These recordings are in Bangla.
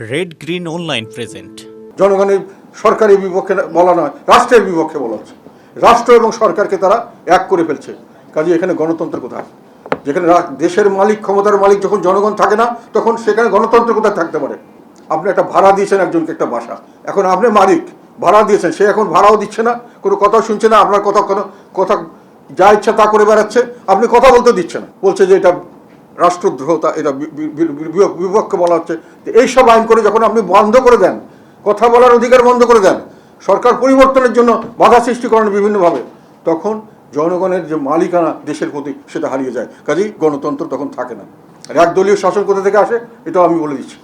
রেড গ্রিন অনলাইন প্রেজেন্ট জনগণের সরকারের বিপক্ষে বলা নয়, রাষ্ট্রের বিপক্ষে বলা হচ্ছে। রাষ্ট্র এবং সরকারকে তারা এক করে ফেলছে। কাজে এখানে গণতন্ত্র কোথায় যেখানে দেশের মালিক, ক্ষমতার মালিক যখন জনগণ থাকে না, তখন সেখানে গণতন্ত্র কোথায় থাকতে পারে। আপনি একটা ভাড়া দিয়েছেন একজনকে একটা বাসা। এখন আপনি মালিক, ভাড়া দিয়েছেন, সে এখন ভাড়াও দিচ্ছে না, কোনো কথাও শুনছে না, আপনার কথা কোনো কথা যা ইচ্ছা তা করে বেড়াচ্ছে, আপনি কথা বলতে দিচ্ছে না বলছে যে এটা রাষ্ট্রদ্রোহতা, এটা বিপক্ষে বলা হচ্ছে। যে এইসব আইন করে যখন আপনি বন্ধ করে দেন, কথা বলার অধিকার বন্ধ করে দেন, সরকার পরিবর্তনের জন্য বাধা সৃষ্টি করেন বিভিন্নভাবে, তখন জনগণের যে মালিকানা দেশের প্রতি সেটা হারিয়ে যায়। কাজেই গণতন্ত্র তখন থাকে না। আর একদলীয় শাসন কোথা থেকে আসে, এটাও আমি বলে দিচ্ছি।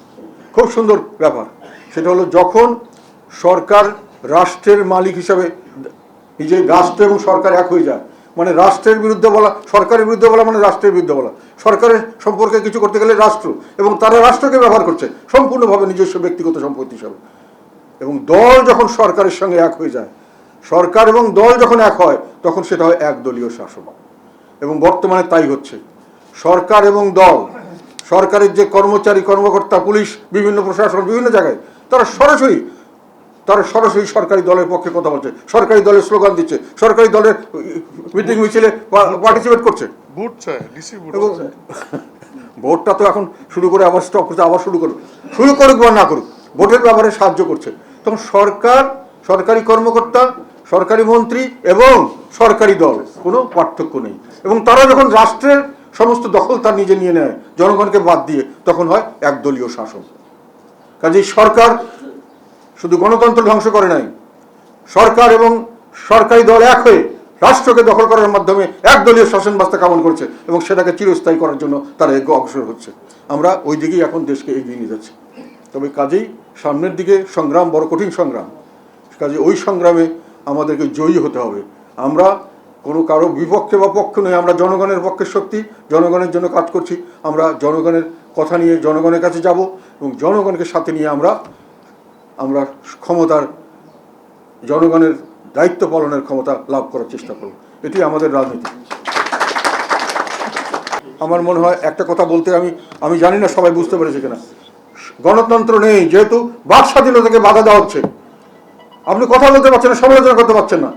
খুব সুন্দর ব্যাপার। সেটা হলো যখন সরকার রাষ্ট্রের মালিক হিসাবে নিজে রাষ্ট্র এবং সরকার এক হয়ে যায় মানে রাষ্ট্রের বিরুদ্ধে বলা, সরকারের বিরুদ্ধে বলা মানে রাষ্ট্রের বিরুদ্ধে বলা। সরকারের সম্পর্কে কিছু করতে গেলে রাষ্ট্র, এবং তারা রাষ্ট্রকে ব্যবহার করছে সম্পূর্ণভাবে নিজস্ব ব্যক্তিগত সম্পত্তি হিসাবে। এবং দল যখন সরকারের সঙ্গে এক হয়ে যায়, সরকার এবং দল যখন এক হয়, তখন সেটা হয় একদলীয় শাসন। এবং বর্তমানে তাই হচ্ছে। সরকার এবং দল, সরকারের যে কর্মচারী, কর্মকর্তা, পুলিশ, বিভিন্ন প্রশাসন, বিভিন্ন জায়গায়, তারা সরাসরি তারা সরাসরি সরকারি দলের পক্ষে কথা বলছে। সরকারি দলের স্লোগান দিচ্ছে। সরকারি দলের মিটিং মিছিলে পার্টিসিপেট করছে। চায় ভোটটা তো এখন শুরু করে আবার স্টপ করছে আবার শুরু করুক শুরু করুক বা না করুক ভোটের ব্যাপারে সাহায্য করছে। তখন সরকার সরকারি কর্মকর্তা সরকারি মন্ত্রী এবং সরকারি দল কোনো পার্থক্য নেই। এবং তারা যখন রাষ্ট্রের সমস্ত দখল তার নিজে নিয়ে নেয় জনগণকে বাদ দিয়ে তখন হয় একদলীয় শাসন। কাজেই সরকার শুধু গণতন্ত্র ধ্বংস করে নাই। সরকার এবং সরকারি দল এক হয়ে রাষ্ট্রকে দখল করার মাধ্যমে একদলীয় শাসন ব্যবস্থা কামন করছে এবং সেটাকে চিরস্থায়ী করার জন্য তারা এগো অগ্রসর হচ্ছে। আমরা ওই দিকেই এখন দেশকে এগিয়ে নিয়ে যাচ্ছি। তবে কাজেই সামনের দিকে সংগ্রাম, বড় কঠিন সংগ্রাম। কাজে ওই সংগ্রামে আমাদেরকে জয়ী হতে হবে। আমরা কোনো কারও বিপক্ষে বা পক্ষ নয়, আমরা জনগণের পক্ষে শক্তি, জনগণের জন্য কাজ করছি। আমরা জনগণের কথা নিয়ে জনগণের কাছে যাব এবং জনগণকে সাথে নিয়ে আমরা আমরা ক্ষমতার জনগণের দায়িত্ব পালনের ক্ষমতা লাভ করার চেষ্টা করব। এটি আমাদের রাজনীতি। আমার মনে হয় একটা কথা বলতে আমি আমি জানি না সবাই বুঝতে পেরেছে কিনা। গণতন্ত্র নেই, যেহেতু বাক স্বাধীনতাকে বাধা দেওয়া হচ্ছে। আপনি কথা বলতে পারছেন না, সমালোচনা করতে পারছেন না।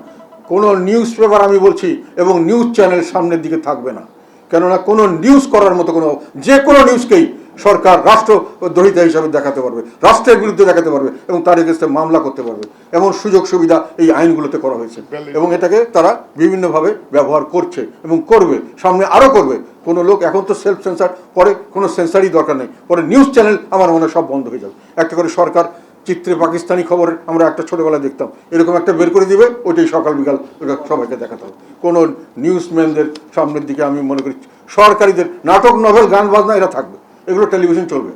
কোনো নিউজ পেপার আমি বলছি এবং নিউজ চ্যানেল সামনের দিকে থাকবে না। কেননা কোনো নিউজ করার মতো কোনো, যে কোনো নিউজকেই সরকার, রাষ্ট্র রাষ্ট্রদ্রোহিতা হিসাবে দেখাতে পারবে, রাষ্ট্রের বিরুদ্ধে দেখাতে পারবে এবং তার এগেস্টে মামলা করতে পারবে। এমন সুযোগ সুবিধা এই আইনগুলোতে করা হয়েছে। এবং এটাকে তারা বিভিন্নভাবে ব্যবহার করছে এবং করবে, সামনে আরও করবে। কোনো লোক এখন তো সেলফ সেন্সার পরে কোনো সেন্সারই দরকার নেই। পরে নিউজ চ্যানেল আমার মনে সব বন্ধ হয়ে যাবে। একটা করে সরকার চিত্রে পাকিস্তানি খবর আমরা একটা ছোটবেলায় দেখতাম, এরকম একটা বের করে দিবে, ওইটাই সকাল বিকাল ওটা সবাইকে দেখাতে হবে। কোনো নিউজম্যানদের সামনের দিকে আমি মনে করি সরকারিদের নাটক নভেল গান, বাজনা এরা থাকবে। এগুলো টেলিভিশন চলবে।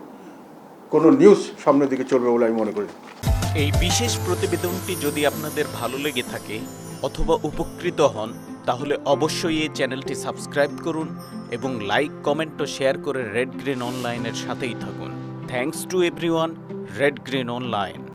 কোনো নিউজ সামনের দিকে চলবে বলে আমি মনে করি এই বিশেষ প্রতিবেদনটি যদি আপনাদের ভালো লেগে থাকে অথবা উপকৃত হন, তাহলে অবশ্যই এই চ্যানেলটি সাবস্ক্রাইব করুন এবং লাইক, কমেন্ট ও শেয়ার করে রেড গ্রিন অনলাইনের সাথেই থাকুন। Thanks to everyone red green online